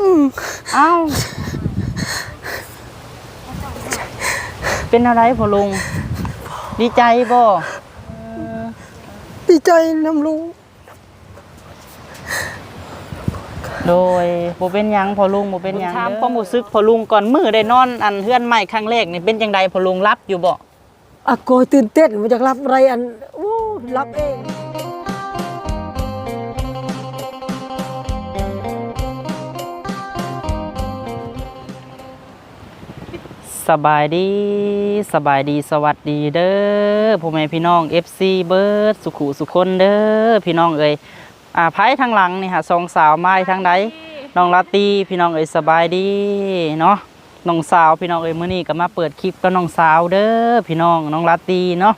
อืมเอ้า เป็นอะไรพ่อลุง ดีใจบ่ดีใจน้ำลุงโดยบ่เป็นหยังพ่อลุงบ่เป็นหยังถามความรู้สึกพ่อลุงก่อนมื้อได้นอนอันเฮือนใหม่ครั้งแรกนี่เป็นจังไดพ่อลุงรับอยู่บ่อะโกยตื่นเต้นมาจากรับอะไรอันอู้รับเอง สบายดีสบายดีสวัสดีเด้อพ่อแม่พี่น้อง FC เบิร์ดสุขุสุคนเด้อพี่น้องเอ้ยอ่าไผทางหลังนี่ฮะสองสาวไม้ทางใดน้องลาตรีพี่น้องเอ้ยสบายดีเนาะน้องสาวพี่น้องเอ้ยมื้อนี้ก็มาเปิดคลิปกับน้องสาวเด้อพี่น้องน้องลาตรีเนาะ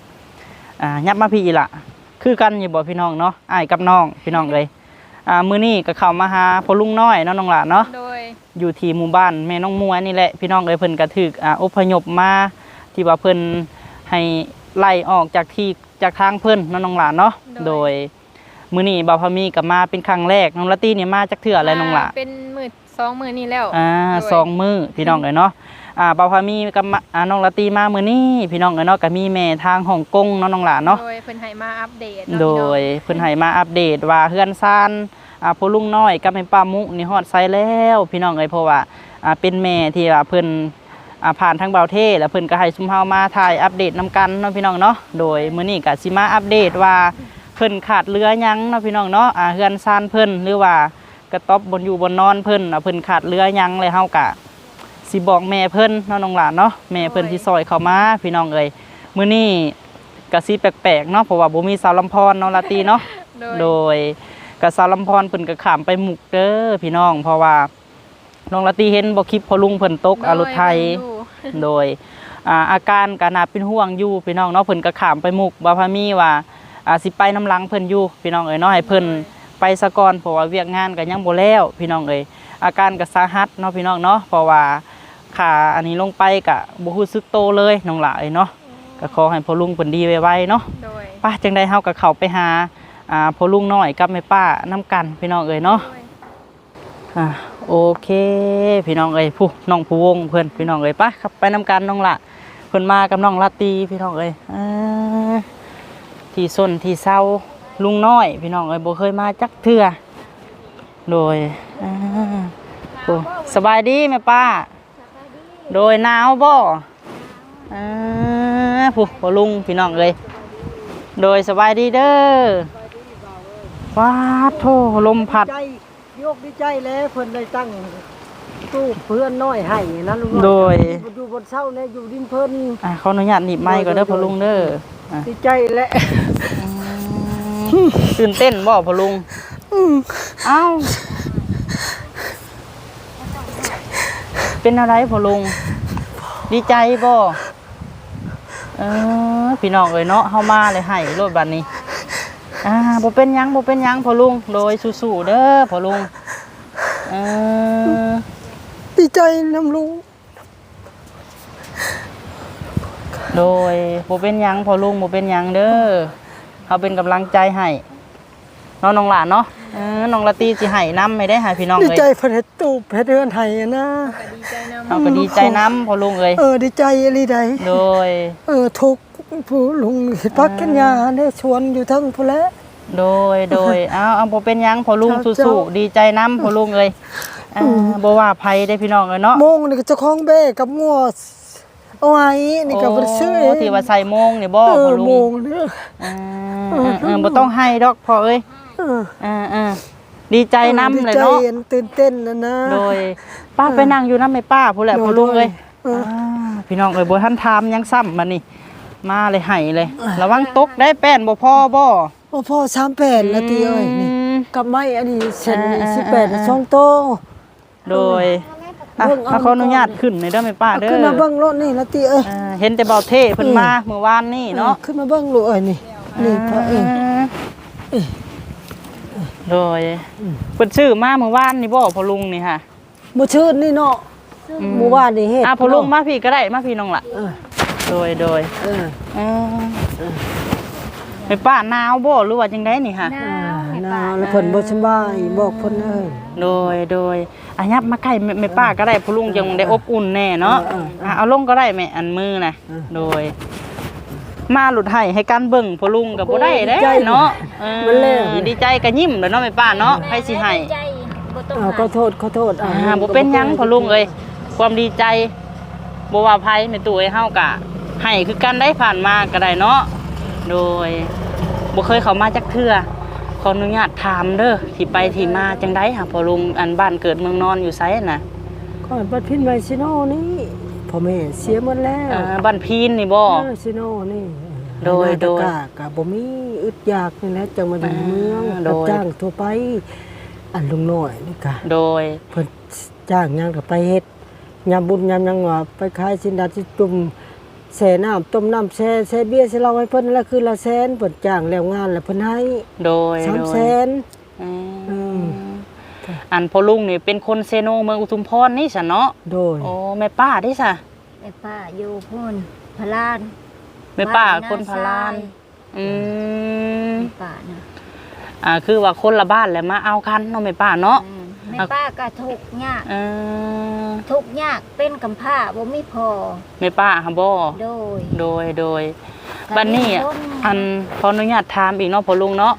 อ่ายับมาพี่อีละคือกันอยู่บ่พี่น้องเนาะอ้ายกับน้องพี่น้องเอ้ยอ่ามื้อนี้ก็เข้ามาหาพ่อลุงน้อยเนาะน้องหลานเนาะโดย อยู่ที่หมู่บ้านแม่น้องมัวนี่แหละพี่น้องเอ้ยเพิ่นก็ถึกอ่าอพยพมาที่ว่าเพิ่นให้ไล่ออกจากที่จากทางเพิ่นเนาะน้องหลานเนาะโดยมื้อนี้บ่าวพามีก็มาเป็นครั้งแรกน้องละตี้นี่มาจากเทื่ออะไรน้องหลาน เป็นหมื่นสองหมื่นนี่แล้วอ่าโดย สองมื้อพี่น้องเอ้ยเนาะอ่าบ่าวพามีกับมาอ่าน้องละตี้มามื้อนี้พี่น้องเอ้ยเนาะก็มีแม่ทางฮ่องกงเนาะน้องหลานเนาะโดยเพิ่นให้มาอัปเดตเนาะโดพี่น้องยเพิ่นให้มาอัปเดตว่าเฮือนซ่าน อ่าพ่อลุงน้อยกับแม่ป้ามุนี่ฮอดไซแล้ว พี่น้องเอ้ยเพราะว่าอ่าเป็นแม่ที่ว่าเพิ่นอ่าผ่านทางเบาเทแล้วเพิ่นก็ให้ซุมเฮามาถ่ายอัปเดตนํกันเนาะพี่น้องเนาะโดยมื้อนี้ก็สิมาอัปเดตว่าเพิ่นขาดเรือหยังเนาะพี่น้องเนาะอ่าเฮือนซ่านเพิ่นหรือว่ากระต๊อบบนอยู่บนนอนเพิ่นอ่าเพิ่นขาดเรือหยังเลยเฮาก็สิบอกแม่เพิ่นเนาะน้องหลานเนาะแม่เพิ่นที่ซอยเข้ามาพี่น้องเอ้ยมื้อนี้ก็สิแปลกๆเนาะเพราะว่าบ่มีสาวลำพรเนาะลาตีเนาะโดยโดย กสารลำพรเพิ่นก็ขามไปหมุกเด้อพี่น้อง เพราะว่าน้องละตีเห็นบ่คลิปพอลุงเพิ่นตกอารถไทยโดยอ่าอาการก็น่าเป็นห่วงอยู่พี่น้องเนาะเพิ่นก็ขามไปหมุกบ่าพามีว่าอ่าสิไปน้ำหลังเพิ่นอยู่พี่น้องเอ้ยเนาะให้เพิ่นไปซะก่อนเพราะว่าเวียกงานก็ยังบ่แล้วพี่น้องเอ้ยอาการก็สาหัสเนาะพี่น้องเนาะเพราะว่าขาอันนี้ลงไปก็บ่รู้สึกโตเลยน้องหลายเนาะก็ขอให้พอลุงเพิ่นดีไวๆเนาะโดยป้าจังได้เฮากับเขาไปหา อ่าพอลุงน้อยกับแม่ป้าน้ำกันพี่น้องเอ้ยเนาะอ่าโอเค พี่น้องเอ้ยผู้น้องผู้วงเพื่อนพี่น้องเอ้ยป้าครับไปน้ำกันน้องละเพิ่อนมากับน้องลาตีพี่น้องเอ้ยที่ส้นที่เศร้าลุงน้อย พี่น้องเอ้ยบ่เคยมาจักเทื่อโดยสบายดีแม่ป้า โดยหนาวบ่อ่าผู้พ่อลุงพี่น้องเอ้ยโดยสบายดีเด้อ ว้าดโทลมพัดใจโยกดีใจแล้วเพิ่นได้ตั้งตู้เพื่อนน้อยให้นะลุงน้อโดยอยู่บนเสาเนี่ยอยู่ดินเพิ่นอะขออนุญาตหนีบไม้ก่อนเด้อพอลุงเด้ออะดีใจและตื่นเต้นบ่พอลุงอืมเอ้าเป็นอะไรพอลุงดีใจบ่เออพี่น้องเอ้ยเนาะเฮามาเลยให้รถบัดนี้ อ่าบ่เป็นหยังบ่เป็นหยังพอลุงโดยสู้ๆเด้อพอลุงเออดีใจน้ำลุงโดยบ่เป็นหยังพอลุงบ่เป็นหยังเด้อเขาเป็นกำลังใจให้ เน้องน้องหลานเนาะเออน้องละตีสิให้น้ำไม่ได้ให้พี่น้องดีเลยใจเพิ่นเฮ็ดตู้เฮ็ดเรือนให้นะก็ดีใจนำเราก็ดีใจน้ำพอลุงเลยเออดีใจอีหลีใดโดย เออทุกผู้ลุงเฮ็ดพักกันยาได้ชวนอยู่ทั้งพุ่นแหละโดยโดยเอาเอาบ่เป็นหยังพอลุงเจ้าสู้ๆดีใจน้ำพอลุงเลยเออบ่ว่าภัยได้พี่น้องเลยเนาะโมงนี่ก็เจ้าของเบ้กับงัวเอาไว้นี่ก็บ่ได้ซื้อเอโอ้งที่ว่าใส่โมงนี่บ่เอพออลุโมงงเนี่ยเออเออเออบ่ต้องให้ดอกพ่อเอ้ยเออเออเออดีใจน้ำเลยเนาะดีใจตื่นเต้นนะนะโดย ป้าไปนั่งอยู่น้ำไม่ป้าพูดแหละโดยพอลุงเลยเอออ่าพี่น้องเอ้ยบ่ทันทามยังซ้ำมานี่มาเลยไห้เลย ระวังตกได้แป้นบ่พอบ่บ่พอ38นาทีเอ้ยนี่มกับไม้อันนี้เส้นอ่าสิบแปดอ่าช่องโตโดยอะเบิ่งเอาขออนุญาตขึ้นในอยเด้อแม่ป้าเด้อขึ้นมาเบิ่งรถนี่นาทีเอ้ยอ่าเห็นแต่เบาเท่เพิ่นมาเมื่อวานนี่เนาะขึ้นมาเบิ่งลูกเอ้ยนี่นี่พระเอง โดยเพิ่นซื้อมาเมื่อวานนี่บ่พอลุงนี่ค่ะบ่ชื่นนี่เนาะหมู่บ้านนี่เฮ็ดอะพอลุงมาพี่ก็ได้มาพี่น้องล่ะเออโดยโดยเออเออแม่ป้าหนาวบ่หรือว่าจังไดนี่ค่ะหนาวหนาวอ่าแล้วเพิ่นบ่สบายบอกเพิ่นเอ้ยโดยโดยอายับมาใกล้แม่แม่ป้าก็ได้พอลุงยังได้อบอุ่นแน่เนาะเออเอออะเอาลงก็ได้แม่อันมือนะเออโดย มาหลุดให้ให้กันเบิ่งพอลุงกับบ่ได้เด้ดีใจเนาะเออมันแล้ว ดีใจก็ยิ้มแล้วเนาะแม่ป้าเนาะให้สิให้ใจบ่ต้องอ่าขอโทษขอโทษอ่าบ่เป็นหยังพอลุงเอ้ยความดีใจบ่ว่าภัยแม่ตู้ไอ้เฮากะให้คือกันได้ผ่านมาก็ได้เนาะโดยบ่เคยเข้ามาจักเทื่อขออนุญาตถามเด้อที่ไปที่มาจังได๋หาพอลุงอันบ้านเกิดเมืองนอนอยู่ไสน่ะ ก่อนบัดพินไวซิโนนี่ พ่อแม่เสียหมดแล้วอ่าบ้านพีนนี่บ่ เออซิโนนี่โดยโดยนาฬิกาก็บ่มีอึดอยากนี่แหละจังมาอยู่เมืองอ่าโดยรับจ้างทั่วไป อันลุงน้อยนี่ก็โดย เพิ่นจ้างหยังก็ไปเฮ็ดยามบุญยามหยังว่าไปขายสินดาสิจุ่มแช่น้ำต้มน้ำแช่แช่เบียร์แช่เหล้าให้เพิ่นนั่นแหละคือละแสนเพิ่นจ้างแล้วงานแล้วเพิ่นให้โดยสามโดแสยนอืมอืม อันพอลุงนี่เป็นคนเซโนเมืองอุทุมพรนี่ซะเนาะโดยโอ้แม่ป้าดิซะไอ้ป้าอยู่พุ่นพลานแม่ป้าบ้คนพารานอืมแม่ป้านะอ่าคือว่าคนละบ้านแหละมาเอากันเนาะแม่ป้าเนาะแม่ป้าก็ทุกข์ยากเออทุกข์ยากเป็นกำพร้าบ่มีพอแม่ป้าฮะบ่โดยโดยโดยบัดนี้อันขออนุญาตถามอีกเนาะพอลุงเนาะ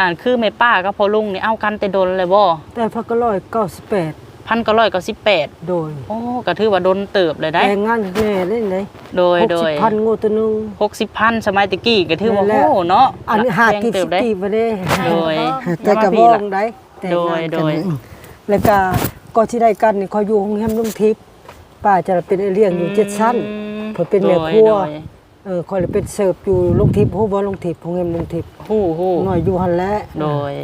อ่านคือแม่ป้ากับพอลุงนี่เอากันแต่ดนเลยบ่แต่พักก็ร้อยเก้าสิบแปดพันก็ร้อยก็สิบแปดโดยโอ้ก็ถือว่าดนเติบเลยได้แต่งงานแน่ได้ไหนโดยหกโดสิบยพันงูตัวหนึงหกสิบพันสมัยตะกี้ก็ถือว่านั่นแหละโอ้เนาะอันนี้หาแพงกี่เติสิบบได้ปีบ่ได้โดยแต่กระบองได้แต่งโดงายนโดกันยอืมแล้วก็ก็ที่ได้กันนี่เขาอยู่โรงแรมลุงทิพย์ป้าจะเป็นไอ้เลี้ยงอยู่เจ็ดชั้นเพิ่นเป็นแม่ครัวโดย เออคอยเลยเป็นเสิร์ฟอยู่ลุงทิพย์ฮู้บ่ลุงทิพย์โรงแรมลุงทิพย์ฮู้ฮู้น้อยอยู่หั่นแหละโดย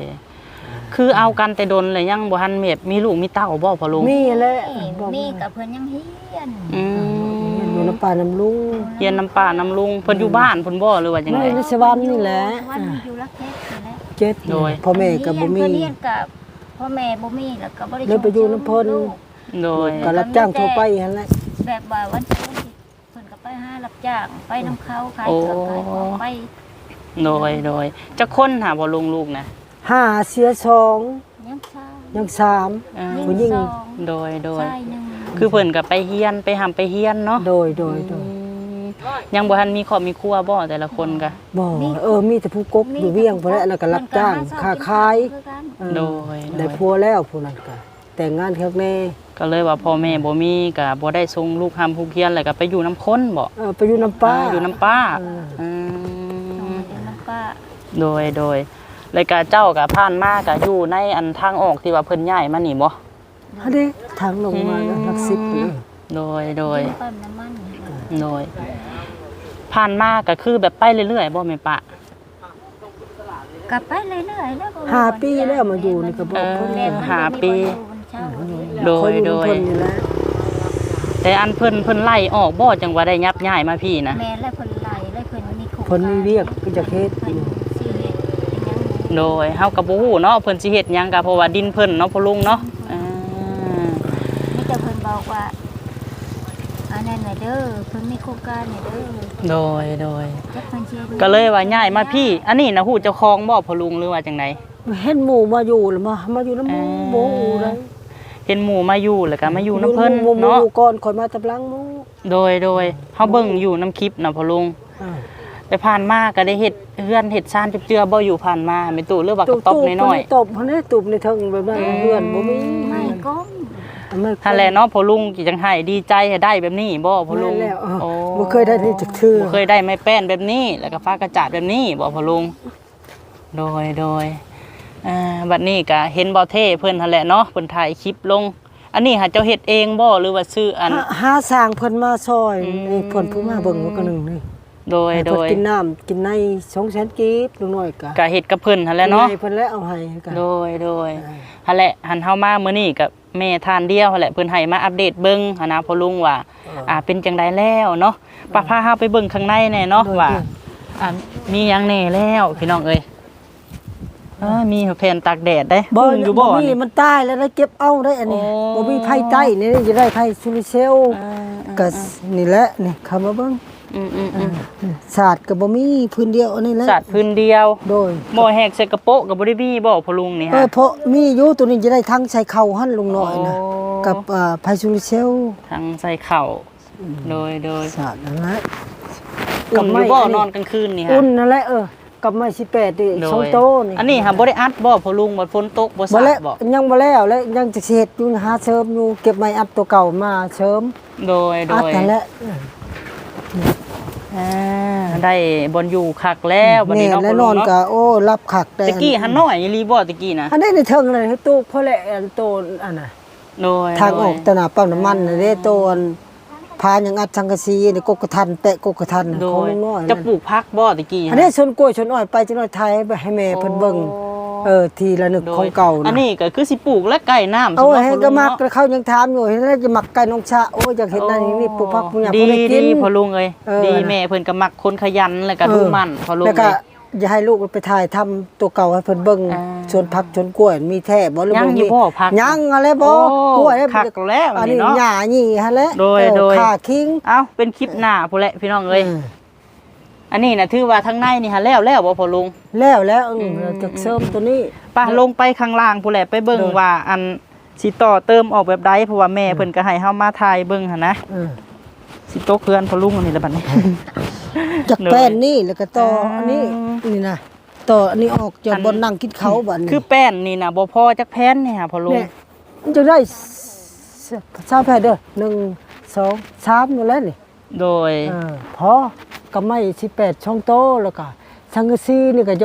คือเอากันแต่ดนเลยยังบ่ทันเม็ดมีลูกมีเต้าบ่พอลุงมีแหละนี่บอกมีกับเพิ่นยังเฮียนอือยู่มน้ำป่าน้ำลุงเฮียนน้ำป้าน้ำลุงเพิ่นอยู่บ้านเพิ่นบ่หรือว่าจังไม่ไดในสวรรค์นี่แหละวันอยู่รักแท้นี่แหละเจ็ดโดยพ่อแม่ก็บ่มีเพิ่นเฮียนกับพ่อแม่บ่มีแล้วก็บ่ได้เลยไปอยู่น้ำเพิ่นลูกโดยก็รับจ้างทั่วไปหั่นแหละแบบว่าวัน รับจ้างไปน้ำเขาขายโอ้เสื้อขายของไปโดยโดยจะคนหาบ่ลุงลูกนะห้าเสียสองยังเช้ายังสามเออผู้หญิงสองโดยโดยชายหนึ่งคือเพิ่นก็ไปเฮียนไปหำไปเฮียนเนาะโดยโดยโดยอืมยังบ่ทันมีครอบมีครัวบ่แต่ละคนก็บ่เออมีแต่ผู้กกอยู่เวียงพุ่นแหละแล้วก็รับจ้างค้าขายเออโดยได้ผัวแล้วผู้นั้นก็แต่งงานข้างใน ก็เลยว่าพ่อแม่บ่มีก็บ่ได้ส่งลูกหำผู้เฮียนแล้วก็ไปอยู่น้ำคนบ่เออไปอยู่น้ำป้า อ่าอยู่น้ำป้าเอออืมเดี๋ยวน้ำป้าโดยโดยรายการเจ้ากับผ่านมากับอยู่ในอันทางออกที่ว่าเพิ่นย้ายมานี่บ่ฮะเด้ทางลงมาแล้วหลักสิบเลยโดยโดยปั๊มน้ำมันโดยผ่านมาก็คือแบบไปเรื่อยๆบ่แม่ปะ กลับไปเรื่อยๆแล้วบ่มีห้าวันปีแล้วมาอยู่นี่ก็บอกเออเพิ่นแล้แล้ววห้าปีเช้า โดยเขาอยู่โดยเพิ่นนี่แหละแต่อันเพิ่นเพิ่นไล่ออกบ่จังว่าได้ยับย้ายมาพี่นะแม่และเพิ่นไหลและเพิ่นมีโครงเพิ่นมีเรียกก็จะเฮ็ดเพิ่นสิเฮ็ดเป็นหยังโดยเฮาก็บ่ฮู้เนาะเพิ่นสิเฮ็ดหยังก็เพราะว่าดินเพิ่นเนาะพ่อลุงเนาะอ่ามีแต่เพิ่นบอกว่าอันนั้นน่ะเด้อเพิ่นมีโครงการน่ะเด้อโดยโดย จักเพิ่นสิฮ็ดก็เลยว่าย้ายมาพี่ อันนี้นะฮู้เจ้าของบ่พ่อลุงหรือว่าจังได เห็นหมู่มาอยู่แล้วมามาอยู่น้ำหมู่เออหมู่เลย เห็นหมู่มาอยู่แล้วก็มาอยู่น้ำเพิ่นหมู่หมู่เนาะก่อนคอยมาตะลังหมู่โดยโดยเฮาเบิ่งอยู่น้ำคลิปนะพ่อลุงอ่าแต่ผ่านมาก็ได้เฮ็ดเฮือนเฮ็ดซานเจือๆบ่อยู่ผ่านมาไม่ตู้หรือว่ากระต๊อบน้อยตบเพิ่นได้ตบในเทิงแบบนั้นเพื่อนบ่มีไม่ก้มไม่ๆถ้าแลเนาะพ่อลุงสิจังให้ดีใจให้ได้แบบนี้บ่พ่อลุงแม่แล้วเออโอ้บ่เคยได้ที่จักเทื่อบ่เคยได้ไม้แป้นแบบนี้ แล้วก็ฟ้ากระจาดแบบนี้บ่พ่อลุงโดยโดย อ่าบัดนี้ก็เห็นบ่เท่เพิ่นหั่นแหละเนาะเพิ่นถ่ายคลิปลง อันนี้หาเจ้าเฮ็ดเองบ่หรือว่าซื้ออัน หาหาสร้างเพิ่นมาซอยอืม นี่เพิ่นผู้มาเบิ่งว่าก็หนึงนี่โดยให้โดเพิ่นยกินน้ำกินใน200,000กีบลุงน้อยก็ก็เฮ็ดกับเพิ่นหั่นแหละเนาะ ให้เพิ่นแล้วเอาให้กันโดยโดยหั่นแหละหันเฮามามื้อนี้กับแม่ทานเดียวหั่นแหละเพิ่นให้มาอัปเดตเบิ่งหันนะพ่อลุงว่า อ่าเป็นจังไดแล้วเนาะปะพาเฮาไปเบิ่งข้างในแน่เนาะว่าอ่ามีหยังแน่แล้วพี่น้องเอ้ยเออมีแผ่นตากแดดได้บ่หุ้งอยู่บ่มีนี่ มันตายแล้วได้เก็บเอาได้อันนี้โอ้ บ่มีไผใต้นี่จะได้ไผซูนิเซลอ่าก็นี่แหละนี่เข้ามาเบิ่งอืมอืมอืมศาสตร์ก็บ่มีพื้นเดียวอันนี้แหละสัตว์พื้นเดียวโดยบ่แหกใส่กระโปะกับบริบีบ่พอลุงนี่เอฮะ อเพราะมีอยู่ตัวนี้จะได้ทั้งใส่เข่าหั่นลงหน่อยนะโอ้ กับอ่าไพซูริเซลทางใส่เข่าโดยโดยศาสตร์นั่นแหละอุ่นอยู่บ่กับไม้อันนี้นอนกลางคืนนี่ฮะอุ่นนั่นแหละเออ กับไม้18นี่โดสองยโตนี่อันนี้ฮะบ่ได้อัดบ่พอลุงบ่ฝนตกบ่บ่สาดแล้วบ่ยังบ่แล้วแล้วยังจะเฮ็ดอยู่หาเสริมอยู่เก็บไม้อัดตัวเก่ามาเสริมโดยโดอัดยนั่นแหละ อ่าได้บนอยู่คักแล้วบัดแม่นี้เนาะและพอนลุองนเนาะก็โอ้รับคักได้ตะกี้หันน้อยอีหลีบ่ตะกี้นะอันนี้ในเทิงเลยให้ตู้พ่อแหละอันโตอันน่ะโดยทางออกโดยตนาปั๊มน้ำมันน่ะเด้โตอัน พายังอัดสังกะสีนี่กกกระทันแปะกกกระทันน่ะโดของยลุงน้อยจะนั่นปลูกพักบ่ตะกี้อันนี้ชนกล้วยชนอ้อยไปจังน้อยไทยไปให้แม่เพิ่นเบิ่งเออทีละนึกโดยของเก่าอันนะนี้ก็คือสิปลูกและไก่น้ำเอาสำหรับให้พ่อก็ลุงมักเนาะเขายังถามอยู่เห็นแล้วจะมักไก่น้องชะโอ้ยอยากเห็นนั่นนี่ปลูกผักปลูกหยังดีบ่ได้กินดีพอลุงเอ้ยเออดีแม่เพิ่นก็มักคนขยันแล้วก็ดูมันพอลุงแล้วก็เอ้ยอย่าให้ลูกไปถ่ายทำตัวเก่าให้เพิ่นเบิ่งอ่า สวนผักสวนกล้วยมีแท้บ่หรือยังบ่อยู่มีบ่ผัก ยังอะไรบ่โอ้กล้วยเนี่ยคักแล้วอันนี่นี้เนาะหญ้านี่ฮะแหละโดยเออโดย ขาคิง เอ้าเป็นคลิปหน้าพุ่นแหละพี่น้องเอ้ยเอออันนี้น่ะถือว่าทั้งในนี่ฮะแล้วแล้วบ่พอลุง แล้วแล้วอืมอืม เราจะเสริมตัวนี้ป่ะลงไปข้างล่างพุ่นแหละไปเบิ่งโดย ว่าอันสิต่อเติมออกแบบใดเพราะว่าแม่เพิ่นก็ให้เฮามาถ่ายเบิ่งหั่นนะเออ สิโตะเพื่อนพอลุงอันนี้ละบัดนี้จากโดยแป้นนี่แล้วก็ต่ออ่าอันนี้นี่นะต่ออันนี้ออกจากบนนั่งกินเขาบัดนี้คือแป้นนี่น่ะบ่พอจักแผ่นนี่ฮะพอลุงเนี่ยมันจะได้สามแผ่นเด้อหนึ่งสองสามอยู่แล้วนี่โดยเออพอกับไม่สิบแปดช่องโตแล้วก็สังกะสีนี่ก็โย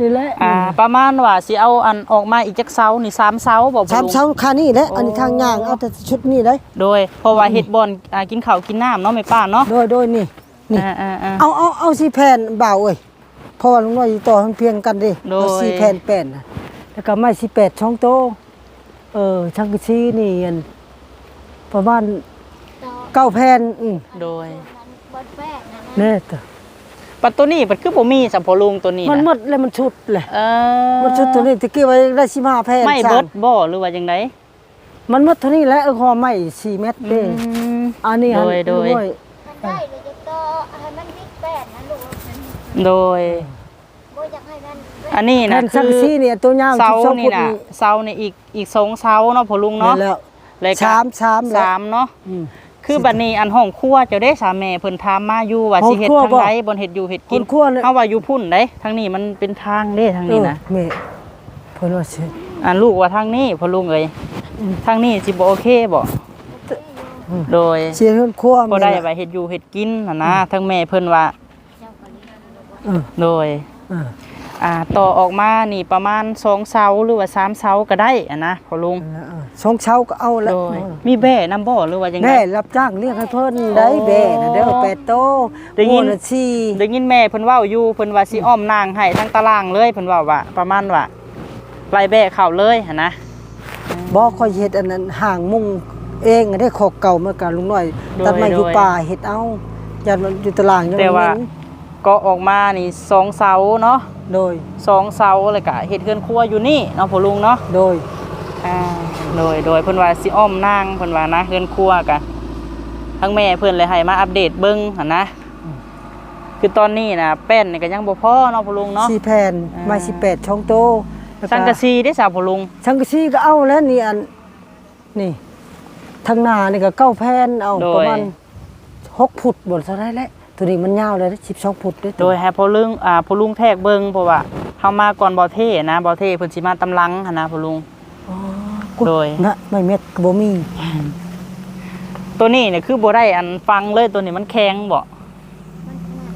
นี่แหละอ่าประมาณว่าสิเอาอันออกมาอีกจักเสานี่สามเสาบ่พอสามลุงเสาคานี่แหละอันนี้โอ้ทางย่างเอาแต่ชุดนี้เลยโดยเพราะว่าเฮ็ดบ่อนอ่ากินข้าวกินน้ำเนาะแม่ป้าเนาะโดยโดยนี่นี่อ่าๆๆเอาเอาเอาสีแผ่นเบาเอ้ยเพราะว่าลุงน้อยสิต่อมันเพียงกันดิโดยเอาสีแผ่นแป้นนะแล้วก็ไม้สิแปดช่องโตเออช่างกะซีนี่อันประมาณต่อเก้าแผ่นอืมโดยนั้นบดแป้งนะนะแน่ตัวปัตตัวนี้มันคือบ่มีสัมพอลุงตัวนี้มันหมนะดเลยมันชุดเลยเออมันชุดตัวนี้ตะกี้ไว้ได้สิบห้าแผ่นไม่สาเบิดบ่หรือว่าจังไดมันหมดเท่านี้แหล้วเออหอไม้สี่เมตรเด้มอันนี้โดยโดยด้วยมันได้เลยจะต่อให้มันบิ๊กแป้งนะลูกมันโดยบ่อยากให้มันอันนี้แผ่นะนสังคืกะอสีเนี่ยตัวยาวเสาสิบสองนี่ฟุตนะนี่เสานี่อีกอีกสองเสาเนาะพอลุงเนาะนั่นแล้วเลยก็สามสามแล้วสามเนาะอืม คือบัดนี้อันห้องครัวเจ้าได้สามแม่เพิ่นถามมาอยู่ว่าห้องสิเฮ็ดครัวทางบ่ใดบ่เฮ็ดอยู่เฮ็ดกินห้องครัวเนี่ยเฮาว่าอยู่พุ่นเด้ทางนี้มันเป็นทางเด้ทางนี้นะเออแม่เพิ่นว่าสิอันลูกว่าทางนี้พอลุงเอ้ยอืมทางนี้สิบ่โอเคบ่โดยเสียเพิ่นครัวบ่ได้แม่ว่าเฮ็ดอยู่เฮ็ดกินหั่นนะทางแม่เพิ่นว่าเออโดยเอออ่าต่อออกมานี่ประมาณสองเสาหรือว่าสามเสาก็ได้อะนะพอลุงเออสองเช้าก็เอาแล้วโดยมีแบ่นํบ่หรือว่าจังไดแม่รับจ้างเลี้ยงให้เพิ่นได้แบ่น่ะเด้อแปดโตได้ยิน โอ้ละสี่ ได้ยินแม่เพิ่นเว้าอยู่เพิ่นว่าสิอ้อมนางให้ทั้งตารางเลยเพิ่นเว้าว่าประมาณว่าไล่แบะเข้าเลยหั่นนะ บ่ค่อยเฮ็ดอันนั้นห่างมุงเองได้ขอกเก่ามากับลุงน้อยโดยตัดไม้อยู่โดยป่าเฮ็ดเอายันมันอยู่ตารางยันแต่ว่ามันเหม็น ก็ออกมานี่สองเสาเนาะโดยสองเสาแล้วก็เฮ็ดเฮือนครัวอยู่นี่เนาะพ่อลุงเนาะโดยอ่าโดยโดยเพิ่นว่าสิอ้อมนางเพิ่นว่านะเฮือนครัวกันทั้งแม่เพิ่นเลยให้มาอัปเดตเบิ่งหั่นนะ คือตอนนี้น่ะแป้นนี่ก็ยังบ่พอเนาะพ่อลุงเนาะสี่แผ่นอ่าไม้สิบแปดช่องโตแล้วสังกะสีได้สาวพ่อลุงสังกะสีก็เอาแล้วนี่อันนี่ทางหน้านี่ก็เก้าแผ่นเอาโดประยมาณหกฟุตบนเท่าได้แล้ว ตัวนี้มันยาวเลยสิบสองฟุตเด้อโดยให้พ่อลุงอ่าพ่อลุงแทรกเบิ่งเพราะว่าเฮามาก่อนบ่เท่นะบ่เท่เพิ่นสิมาตำลังหั่นนะพ่อลุงอ๋อโดย นะไม่เม็ดก็บ่มีตัวนี้เนี่ยคือบ่ได้อันฟังเลยตัวนี้มันแข็งบ่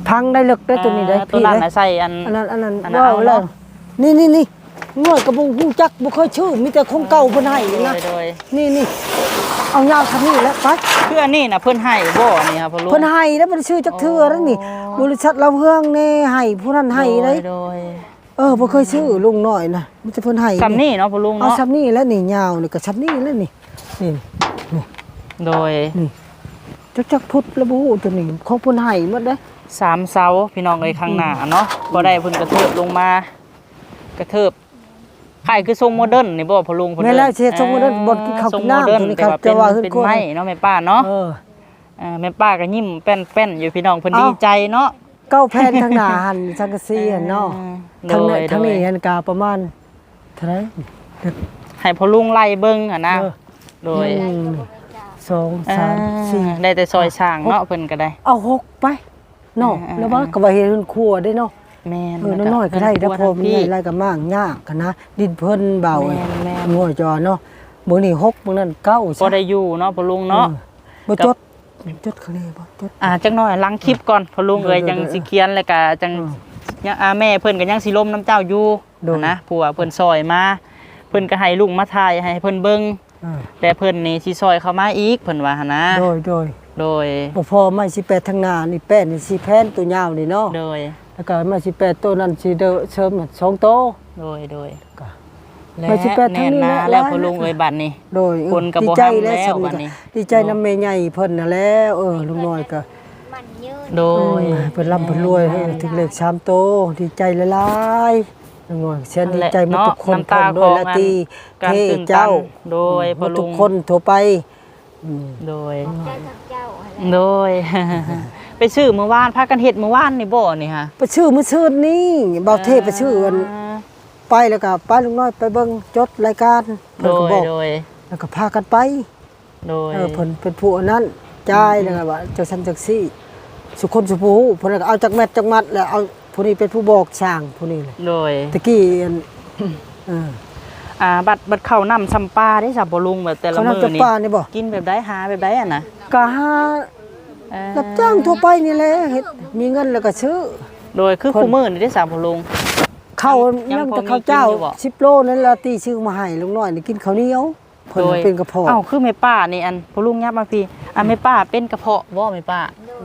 พังได้เลิกได้ตัวนี้ได้อ่าตัวพี่นั้นได้น่ะใส่อัน อันนั้นอันนั้นอันนั้นว่าเอาแล้วเนาะ นี่นี่นี่งวดกระบุงฮู้จักบ่เคยชื่อมีแต่ของเก่าเพิ่นให้โดนะยโดยนี่นี่ เอายาวคันนี้แหล้วไปคืออันนี้น่ะเพิ่นให้บ่นี่ครับพ่อลุงเพิ่นให้แล้วบ่ได้ชื่อจักเทื่อแล้วนี่บริษัทเราเฮืองแน่ให้ผู้นั้นให้ได้โดยเออบ่เคยชื่อลุงน้อยนะมีแต่เพิ่นให้ซำนี่เนาะพ่อลุงเอาเนาะซ้ำนี่แล้วนี่ยาวนี่ก็ซ้ำนี่แล้วนี่นี่โดยจักจักพุทธแล้วบ่ฮู้ตัวนี้ของเพิ่นให้หมดเด้อสามเสาพี่น้องเอ้ยข้างหน้าเนาะบ่ได้เพิ่นกระเทิบลงมากระเทิบ คล้ายคือทรงโมเดิร์นนี่บ่พ่อลุงเพิ่นแม่แล้วสิทรงโมเดิร์นบ่กินข้าวทรกิงนโมเดิร์นน้ำตัวนี้แต่ครับว่าเป็นจะว่าขึ้นเป็นกล้วยไม้เนาะแม่ป้าเนาะเอออ่าแม่ป้าก็ยิ้มแป้นๆอยู่พี่น้องเพิ่นเอ้าดีใจเนาะเก้าแผ่นทางหน้าหันสังกะสีหันเนาะโดทางยนั้นทางนี้โดยหันกาประมาณเท่าไหร่ให้พ่อลุงไล่เบิ่งอะนะเออโดยหนึ่งสองสามสี่อ่าได้แต่ซอยช่างเนาะเพิ่นก็ได้ เอาหกไปเนาะอ่าแล้วว่าก็ว่าเฮ็ดครัวได้เนาะ แม่นเออน้อยๆก็ได้แต่พอมันพี่ใหญ่ไรก็มากยากกันนะ ดินเพิ่นเบาแม่นแม่น งัวจอเนาะมื้อนี้หกมื้อนั้นเก้าพอได้อยู่เนาะพ่อลุงเนาะบ่กับจดจดเขานี่บ่จด อ่าจักหน่อยลังคลิปก่อนพ่อลุงเอ้ยเดี๋จัยวงๆสิเขียนแล้วก็จังอืมยังอาแม่เพิ่นก็ยังสิล้มน้ำเจ้าอยู่โดยนะผัวเพิ่นซอยมาเพิ่นก็ให้ลุงมาถ่ายให้เพิ่นเบิ่งอ่าแต่เพิ่นนี่สิซอยเข้ามาอีกเพิ่นว่าหั่นนะโดยโดยโดยบ่พอไม้สิแปดทางหน้านี่แป้นนี่สิแผ่นตัวยาวนี่เนาะโดย แล้วก็ไม้สิแปดตัวนั้นสิเด้อเสริมสองโตโดยโดยก็ และไปสิแปดทางนี้แน่นนะแหละแล้วหลายพ่อลุงเอ้ยบัดนี้ โดยคนก็บ่ดีใจห้ามแล้วแล้วสำบันึดกนี้ ดีใจนำแม่ใหญ่เพิ่นน่ะแล้วเออลุงน้อยก็มันยืนโดยเออเพิ่นร่ำเพิ่นรวยเออถึงเลข3โตดีใจหลายๆลุงน้อยเสียดีใจหมดทุกคนน้ำตาพร้อมขด้วอยงละอันตีการเทตื่นตัเจ้านโดยหมพ่อดลุทุกงคนโทรไปอืมโดย ใจทางเจ้าอะไรโดย ไปซื้อเมื่อวานพากันเฮ็ดเมื่อวานนี่บ่นี่ฮะไปชื่อมื้อชื่อนี้เบาเทพไปชื่ออันไปแล้วก็ไปลุงน้อยไปเบิ่งจดรายการโดเพิ่นก็บอกยโดยแล้วก็พากันไปโดยเออเพิ่นเป็นผู้อันนั้นจ่ายแล้วก็ว่าจังซั่นจังซี่ สุคนสุผู้ฮู้เพิ่นก็เอาจากแมทจากมัดแล้วเอาผู้นี้เป็นผู้บอกสร้างผู้นี้แหละโดยตะกี้อันเอออ่าบัดบัดเข้าน้ำซ้ำปลาได้สับบ่ลุงแบบแต่ละเขามื้นำอจากนี่ป่านี่บ่กินแบบใดหาแบบใดอะนะก็หาเอ่อ รับจ้างทั่วไปนี่แหละเฮ็ดมีเงินแล้วก็ซื้อ โดยคือคนคู่มื้อนี่ได้สับบ่ลุง ข้าวยังนั่งพอแต่มีข้าวเจ้ากินอยู่บ่10โลนั่นละตีซื้อมาให้ลุงน้อยนี่กินข้าวเหนียวเพิ่นโดยเป็นกระเพาะเอ้าคือแม่ป้านี่อันพ่อลุงยับมาพี่อันแม่ป้าเป็นกระเพาะบ่แม่ป้า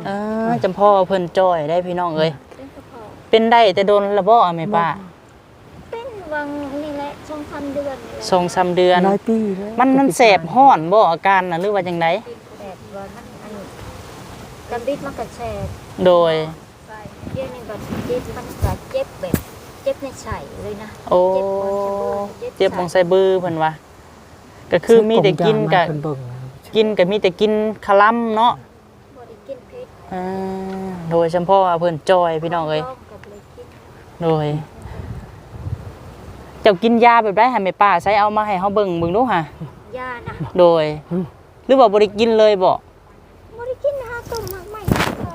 เออจำพ่อเพิ่นจ้อยได้พี่น้องเอ้ยเป็นกระเพาะเป็นได้แต่โดนละบ่อะแม่ป้าเป็นวังนี่แหละช่องทำเดือนนี่แหละสองสามเดือน หลายปีแล้วมันมันแสบห้อนบ่อาการน่ะหรือว่าจังได แบบว่ามันอันนี้ กำบิดมันก็แช่โดยเดี๋ยวนี้ก็เจ็บมันก็เจ็บแบบเจ็บในไส้เลยนะโอ้ เจ็บของไซบือเพิ่นว่าก็คือมีแต่กินกับเพิ่นเบิ่งกินก็มีแต่กินคาลัมเนาะบ่ได้กินเผ็ดอ่าโดยเฉพาะว่าเพิ่นจอยพี่น้องเอ้ยร้ก็บ่ได้กินโดย เจ้ากินยาแบบใดให้แม่ป้าใช้เอามาให้เฮาเบิ่งเบิ่งดูห่ะยานะโดย หรือว่าบ่ได้กินเลยบ่ บ่ได้กินหาต้มมากไม่ก็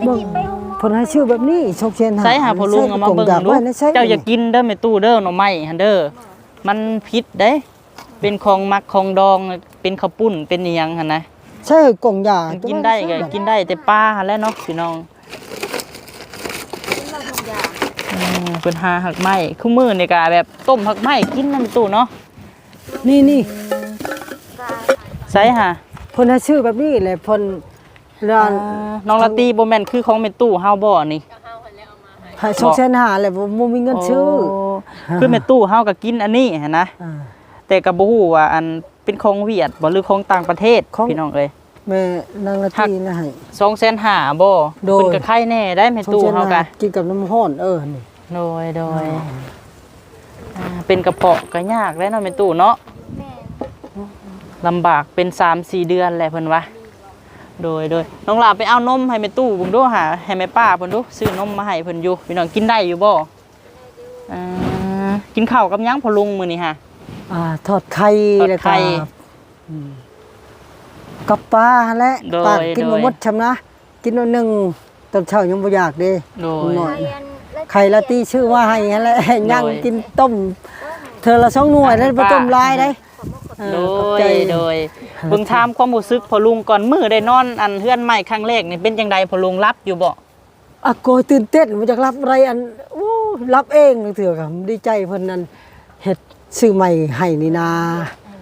อ่าได้กินไปห้องหมอเพิ่นให้ชื่อแบบนี้ชกเชนหาใส่หาพ่อลุงเอามาเบิ่งใส่กระดูป๋อยในใส่เจ้าอย่ากินเด้อแม่ตู้เด้อหน่อไม้หั่นเด้อมันพิษเด้เป็นของมักของดองเป็นข้าวปุ้นเป็นอีหยังหั่นนะใช่กล่องยามันกินได้ก็กินได้แต่ปลาหั่นแหล้วเนาะพี่น้องกินมาทุกอย่างอืมเป็นหาหักไม้คือมือนี่ก็แบบต้มหักไม้กินน้ำตู้เนาะนี่นี่ก็ใส่ค่ะเพิ่นให้ชื่อแบบนี้แหละเพิ่น ร้านน้องลาตีบ่แม่นคือของแม่ตู้เฮาบ่นี่ให้ชกเชนหาแหละบ่บ่มีเงินชื่อโคือแม่ตู้เฮาก็กินอันนี้หั่นนะอ่าแต่ก็บ่ฮู้ว่าอันเป็นของเวียดบ่หรือของต่างประเทศของพี่น้องเอ้ยแม่นางนาทีนะให้2,500บ่โดยเพิ่นก็ไข่แน่ได้แม่ชกตู้เชนเฮาหาก็กินกับน้ำร้อนเออนี่โดยโดยอ่าเป็นกระเพาะก็ยากแล้วเนาะแม่ตู้เนาะแม่ลำบากเป็นสามสี่เดือนแหละเพิ่นว่า โดยโดยน้องหลาไปเอานมให้แม่ตู้เบิ่งดูหาให้แม่ป้าเพิ่นดูซื้อนมมาให้เพิ่นอยู่พี่น้องกินได้อยู่บ่อ่ากินข้าวกับหยังพอลุงมื้อนี้ฮะ อ่าทอดไข่ทอดแล้วไข่ก็อืมกับปลาหั่นแหละโดยปลากินโดบ่ยหมดชำนะกินอันหนึงตอนเช้ายังบ่อยากเด้ โดย หน่อย ไข่อันละไข่ละตีชื่อว่าให้หั่นแหละย่างโดยกินต้ม เธอละสองหน่วยแล้วบ่ต้มลายได้เอโดอขอบยใจ โดย เบิ่งถามความรู้สึกพอลุงก่อนมื้อได้นอนอันเฮือนใหม่ครั้งแรกนี่เป็นจังไดพอลุงรับอยู่บ่อะโกยตื่นเต้นมาจากรับอะไรอันโอ้รับเองเถื่อครับดีใจเพิ่นนั้นเฮ็ดซื้อใหม่ให้นี่นา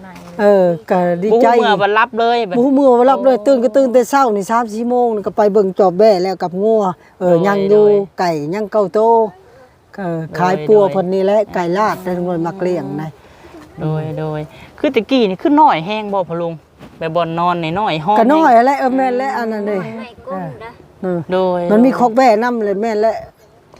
ใหม่เออก็ดีบ่ใจฮู้เมื่อบ่รับเลยบัดบ่ฮู้มื้อว่ารับเลยตื่นก็ตื่นแต่เช้านี่3-4โมงนี่ก็ไปเบิ่งจอบแบ่แล้วกับงัวเออยังอยู่ไก่ยังเก้าโตก็ขายปัวเพิ่นนี่แหละไก่ลาดได้เงินมักเลี้ยงนะโดยโดยคือตะกี้นี่คือน้อยแห้งบ่พอลุง แบบบ่นอนน้อยๆห้องก็น้อยแหละเออแม่นและอันนั้นเด้ไม่ก้มนะเออโดยมันมีคอกแบ่นํเลยแม่นและ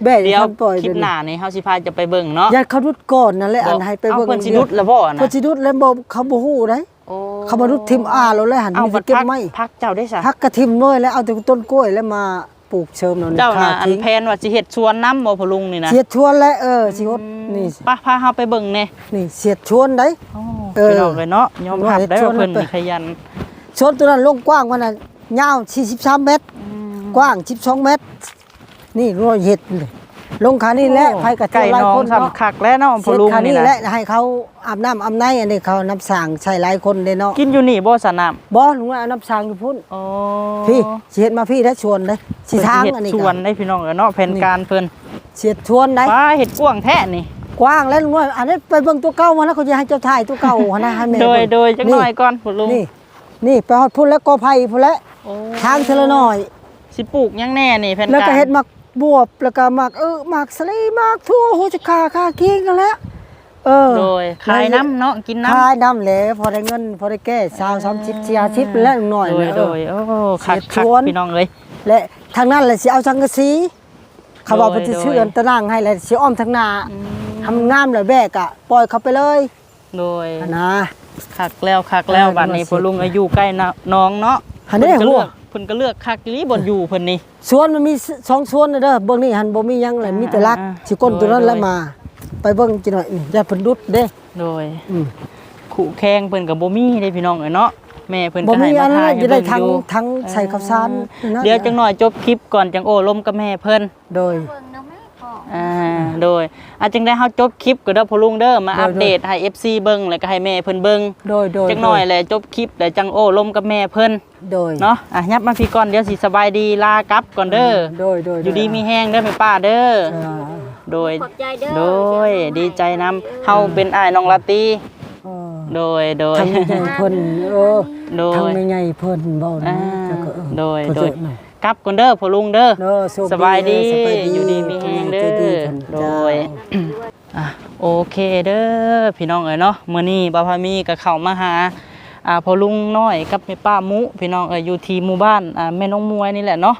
แบ่เดี๋ยวทำปล่อยคลิปเดี๋ยวหน้านี่เฮาสิพาจะไปเบิ่งเนาะญาติเขาดุดก่อนนั่นแหละอันให้ไปเบิ่งเอาเพิ่นสิดุดแล้วบ่เพิ่นะนสิดุดแล้วบ่เขาบ่ฮู้ได้โอ้เขามารุดทิมอาเราเลยหันเอามีบัแต่ดเก็บพักไม้พักเจ้าได้ซะพักกระทิมน้อยแล้วเอาแต่ต้นกล้วยแล้วมา ปลูกเชิมเนาะเจ้าน่ะค่อันทิ้งแพนว่าสิเฮ็ดสวนน้ำบ่พอลุงนี่นะเสียดชวนแล้วเออสิฮดนี่ป้าพาเฮาไปเบิ่งแน่นี่เสียดชวนได้โอ้เออพี่น้องเลยเนาะยอมรับได้ชวว่านเพิ่นไปนี่ขยันชวนตัวนั้นลงกว้างมันน่ะยาว43เมตร กว้าง12เมตร นี่รอยเห็ดนี่ล งขานี่แหละไผกระเทีไก่ยมหลายน้องคนเนาะสำคักแล้วเนาะพเสีอยดลุงขานี่นี่นะแหละให้เขาอาบน้ำอาบในอันนี้เขาน้ำสางใช้หลายคนเด้เนาะกินอยู่นี่บ่สนามบ่ลุงว่าเอาน้ำสางอยู่พุ่น โอ้พี่สิเฮ็ดมาพี่ได้ชวนเด้สิทางเฮ็ดอันนี้สวนได้พี่น้องเอ้ยเนาะแผนการเพิ่นเสียดชวนได้ป้าเฮ็ดกว้างแท้นี่ กว้างแล้วลุงว่าอันนี้ไปเบิ่งตัวเก่ามาแล้วเขาจะให้เจ้าถ่ายตัวเก่าหั่นนะให้แม่โดยเบิ่งโดยจักหน่อยก่อนพอลุงนี่ นี่ไปฮอดพุ่นแล้วกอไผ่พุ่นแล้วโอ้ทางเทอละน้อย สิปลูกหยังแน่นี่แผนการแล้วก็เฮ็ดหมัก บวบแล้วก็หมักเออหมักสลีหมักทั่วโหจะคาคาคิงกันแล้วเออโดยขายน้ำเนาะกินน้ำขายน้ำแหละพอได้เงินพอได้แก้สาวสามสิบสี่สิบแล้วหน่อยโดยนะโดเออยโอ้คักเสียคักชวนพี่น้องเอ้ยและทางนั้นแหละสิเอาสังกะสีเขาบอกโดยเพิ่นสิชื่อโดยอันตะนางให้แล้วสิอ้อมทางหน้าทำงามแล้วแบกอะปล่อยเขาไปเลยโดยอันนะคักแล้วคักแล้วเออบัดนี้มาสิพอลุงอายุใกล้นะน้องเนาะหันเด้เพิ่นก็หัเลืวอก เพิ่นก็เลือกคักอีหลีบ่อนอยู่เพิ่นนี่ สวนมันมีสองสวนนะเด้อเบิ่งนี่หันบ่มีหยังเลยมีแต่รักอ่าสิก้นตัวนั้นโดย แล้วมา ไปเบิ่งจิหน่อยอืมอย่าเพิ่นดุดเด้โดยอืมขู่แข้งเพิ่นกับบ่มีเด้พี่น้องเอ้ยเนาะแม่เพิ่นบ่ก็ให้มีมาอันนั้นถ่ายจะได้ให้ทั้งเบิ่อยู่ทั้งใส่ข้าวสารนั่นเดี๋ยวจังหน่อยจบคลิปก่อนจังโอ้ลมกับแม่เพิ่นโดย เบิ่งน้ำแม่ก่อนอ่า โดยอาจึงได้เฮาจบคลิปก็เด้อพ่อลุงเด้อมาโดยอัปเดตให้ FC เบิ่งแล้วก็ให้แม่เพิ่นเบิ่งโดยโดยจังหน่อยแหละจบคลิปแล้วจังโอ้ลมกับแม่เพิ่นโดยเนาะอะยับมาพี่ก่อนเดี๋ยวสิสบายดีลากลับก่อนเด้อโดยโดยอยู่ดีมีแห้งเด้อแม่ป้าเด้ออ่าโดยขอบใจเด้อโดยดีใจนำเฮาเป็นอ้ายน้องลาตีเออโดยโดยทางใหญ่เพิ่นเออโดทางยไม่ใหญ่เพิ่นเว้าอ่านะแล้วก็เออโดยขอโดโทยษหน่อยกลับก่อนเด้อพ่อลุงเด้อเด้อโชคสบายดีเสบายอยู่ดีมีแฮงเด้อใจเพิ่ นโดยอะโอเคเด้อพี่น้องเอ๋ยเนาะมื้อนี้บ่าวพามีก็เข้ามาหาอ่าพอลุงน้อยกับแม่ป้ามุ พี่น้องเอ๋ยอยู่ที่หมู่บ้านอ่าแม่น้องมวยนี่แหละเนาะ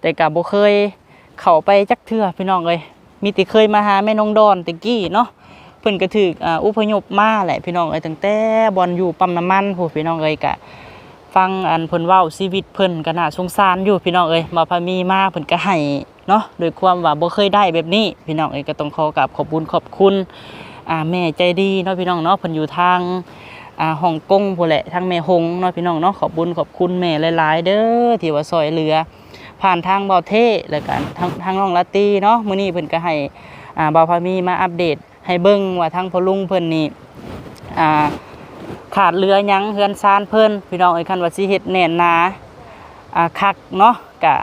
แต่ก็บ่เคยเข้าไปจักเทื่อพี่น้องเอ๋ยมีแต่เคยมาหาแม่น้องดอนตะกี้เนาะเพิ่นก็ถูกอ่าอพยพมาแหละพี่น้องเอ๋ยตั้งแต่บอนอยู่ปั๊มน้ำมันพู้พี่น้องเอ๋ยก็ฟังอันเพิ่นเว้าชีวิตเพิ่นก็น่าสงสารอยู่พี่น้องเอ๋ยบาพามีมาเพิ่นก็ให้ เนาะโดยความว่าบ่เคยได้แบบนี้ พี่น้องเอ้ยก็ต้องขอกราบขอบคุญขอบคุณอ่าแม่ใจดีเนาะพี่น้องเนาะเพิ่นอยู่ทางอ่าฮ่องกงพุ่นแหละทางแม่ฮงเนาะพี่น้องเนาะขอบคุญขอบคุณแม่หลาย ๆ เด้อที่ว่าซอยเหลือ ผ่านทางเบาเท่แล้วกันทางทางน้องลาตีเนาะมื้อนี้เพิ่นก็ให้อ่าบ่าวพามีมาอัปเดต ให้เบิ่งว่าทางพ่อลุงเพิ่นนี่อ่าขาดเหลือยังเฮือนซานเพิ่นพี่น้องเอ้ยคันว่าสิเฮ็ดแน่นหนาอ่าคักเนาะกะ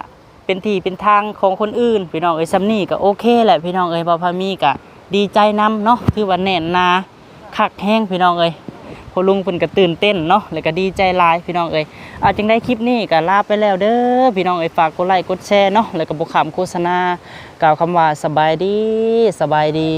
เป็นที่เป็นทางของคนอื่น พี่น้องเอ้ยซัมนี่ก็โอเคแหละพี่น้องเอ้ยบ่พามีก็ดีใจนํเนาะคือว่าแน่นนาคักแห้งพี่น้องเอ้ยพอลุงเพิ่นก็ตื่นเต้นเนาะแล้วก็ดีใจหลายพี่น้องเอ้ยอาจึงได้คลิปนี้ก็ลาไปแล้วเด้อพี่น้องเอ้ยฝากกดไลค์กดแชร์เนาะแล้วก็บ่ขามโฆษณากล่าวคำว่าสบายดีสบายดี